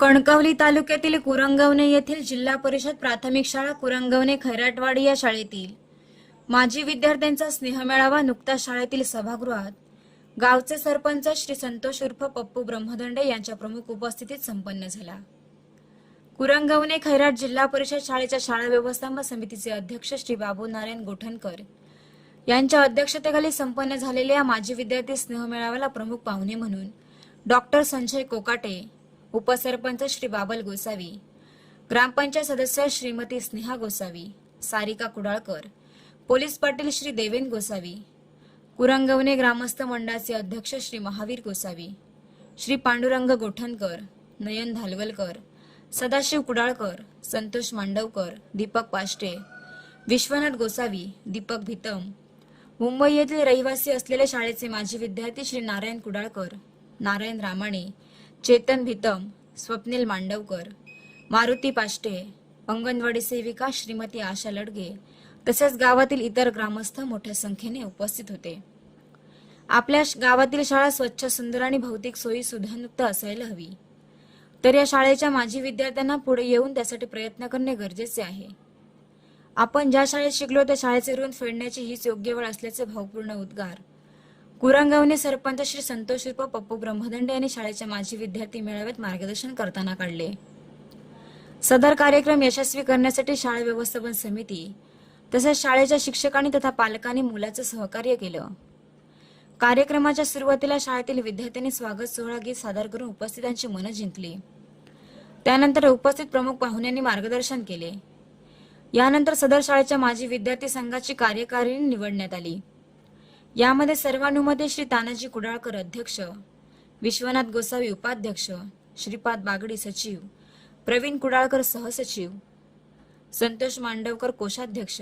कणकवली तालुक्यातील कुरंगवणे येथील जिल्हा परिषद प्राथमिक शाळा कुरंगवणे खैराटवाडी या शाळेतील. माजी विद्यार्थ्यांचा स्नेहमेळावा नुकताच शाळेतील सभागृहात. गावचे सरपंच श्री संतोष उर्फ पप्पू ब्रह्मदंडे यांच्या प्रमुख उपस्थितीत संपन्न झाला. कुरंगवणे खैराट जिल्हा परिषद शाळेच्या शाळा व्यवस्थापन समितीचे अध्यक्ष श्री बाबू नारायण गोठणकर यांच्या अध्यक्षतेखाली संपन्न झालेल्या माजी विद्यार्थी स्नेहमेळाव्याला प्रमुख पाहुणे म्हणून डॉक्टर संजय कोकाटे उपसरपंच श्री बाबल गोसावी ग्रामपंचायत सदस्य श्रीमती स्नेहा गोसावी सारिका कुडाळकर पोलीस पाटील श्री देवेन गोसावी कुरंगवणे ग्रामस्थ मंडळाचे अध्यक्ष श्री महावीर गोसावी श्री पांडुरंग गोठणकर नयन धालवलकर सदाशिव कुडाळकर संतोष मांडवकर दीपक पाष्टे विश्वनाथ गोसावी दीपक भितम मुंबई येथील रहिवासी असलेले शाळेचे माजी विद्यार्थी श्री नारायण कुडाळकर नारायण रामाणे चेतन भितम स्वप्नील मांडवकर मारुती पाष्टे अंगणवाडी सेविका श्रीमती आशा लडगे तसेच गावातील इतर ग्रामस्थ मोठ्या संख्येने उपस्थित होते. आपल्या गावातील शाळा स्वच्छ सुंदर आणि भौतिक सोयी सुधायुक्त असायला हवी. तर या शाळेच्या माजी विद्यार्थ्यांना पुढे येऊन त्यासाठी प्रयत्न करणे गरजेचे आहे. आपण ज्या शाळेत शिकलो त्या शाळेचे ऋण फेडण्याची हीच योग्य वेळ असल्याचे भावपूर्ण उद्गार कुरंगावने सरपंच श्री संतोष रूप पप्पू ब्रह्मदंडे यांनी शाळेच्या माजी विद्यार्थी मेळाव्यात मार्गदर्शन करताना काढले. सदर कार्यक्रम यशस्वी करण्यासाठी शाळा व्यवस्थापन समिती तसेच शाळेच्या शिक्षकांनी तथा पालकांनी मुलाचं सहकार्य केलं. कार्यक्रमाच्या सुरुवातीला शाळेतील विद्यार्थ्यांनी स्वागत सोहळा गीत सादर करून उपस्थितांची मनं जिंकली. त्यानंतर उपस्थित प्रमुख पाहुण्यांनी मार्गदर्शन केले. यानंतर सदर शाळेच्या माजी विद्यार्थी संघाची कार्यकारिणी निवडण्यात आली. यामध्ये सर्वानुमते श्री तानाजी कुडाळकर अध्यक्ष विश्वनाथ गोसावी उपाध्यक्ष श्रीपाद बागडी सचिव प्रवीण कुडाळकर सहसचिव संतोष मांडवकर कोषाध्यक्ष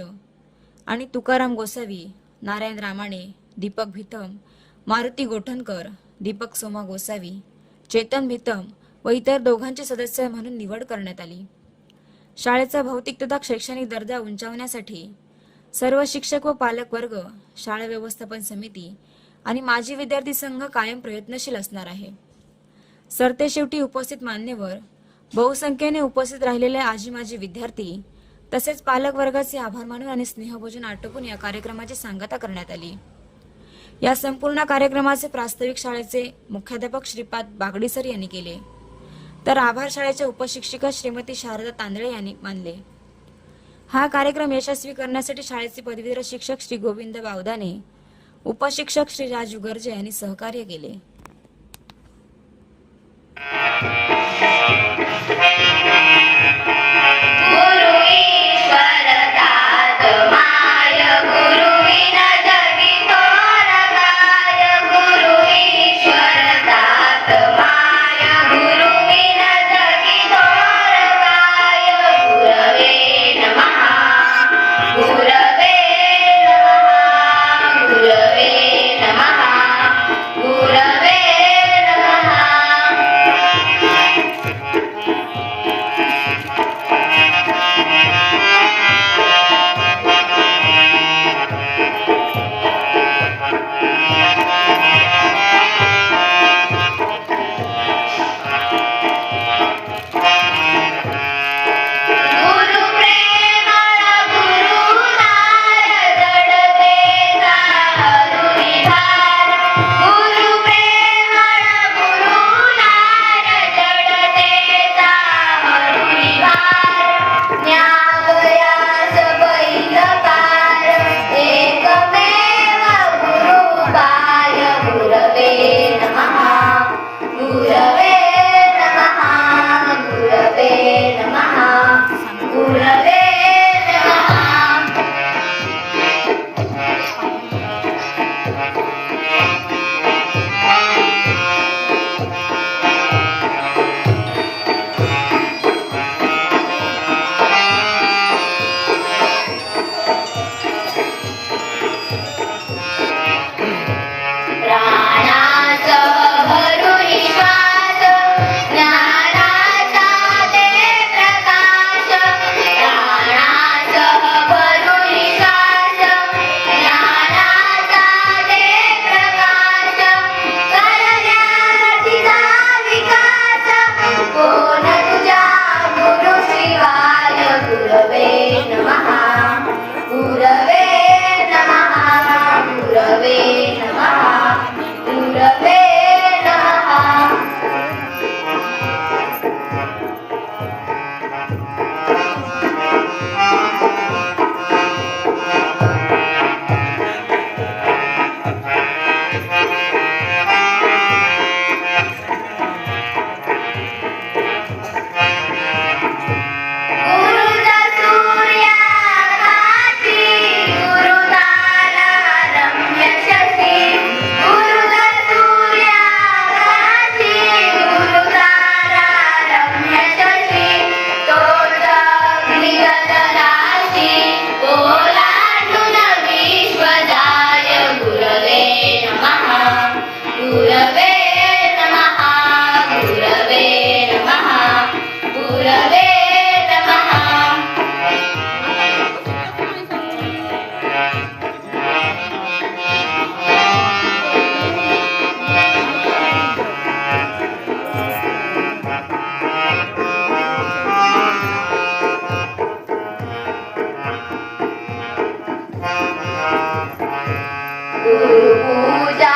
आणि तुकाराम गोसावी नारायण रामाणे दीपक भितम मारुती गोठणकर दीपक सोमा गोसावी चेतन भितम व इतर दोघांचे सदस्य म्हणून निवड करण्यात आली. शाळेचा भौतिक तथा शैक्षणिक दर्जा उंचावण्यासाठी सर्व शिक्षक व पालक वर्ग शाळा व्यवस्थापन समिती आणि माजी विद्यार्थी संघ कायम प्रयत्नशील असणार आहे. सरतेशेवटी उपस्थित मान्यवर बहुसंख्येने उपस्थित राहिलेले आजी माजी विद्यार्थी तसेच पालक वर्गाचे आभार मानून आणि स्नेहभोजन आटोपून या कार्यक्रमाची सांगता करण्यात आली. या संपूर्ण कार्यक्रमाचे प्रास्ताविक शाळेचे मुख्याध्यापक श्रीपाद बागडीसर यांनी केले. तर आभार शाळेच्या उपशिक्षिका श्रीमती शारदा तांदळे यांनी मानले. हा कार्यक्रम यशस्वी करण्यासाठी शाळेचे पदवीधर शिक्षक श्री गोविंद बावदाने उपशिक्षक श्री राजू गर्जे यांनी सहकार्य केले. 不噜叫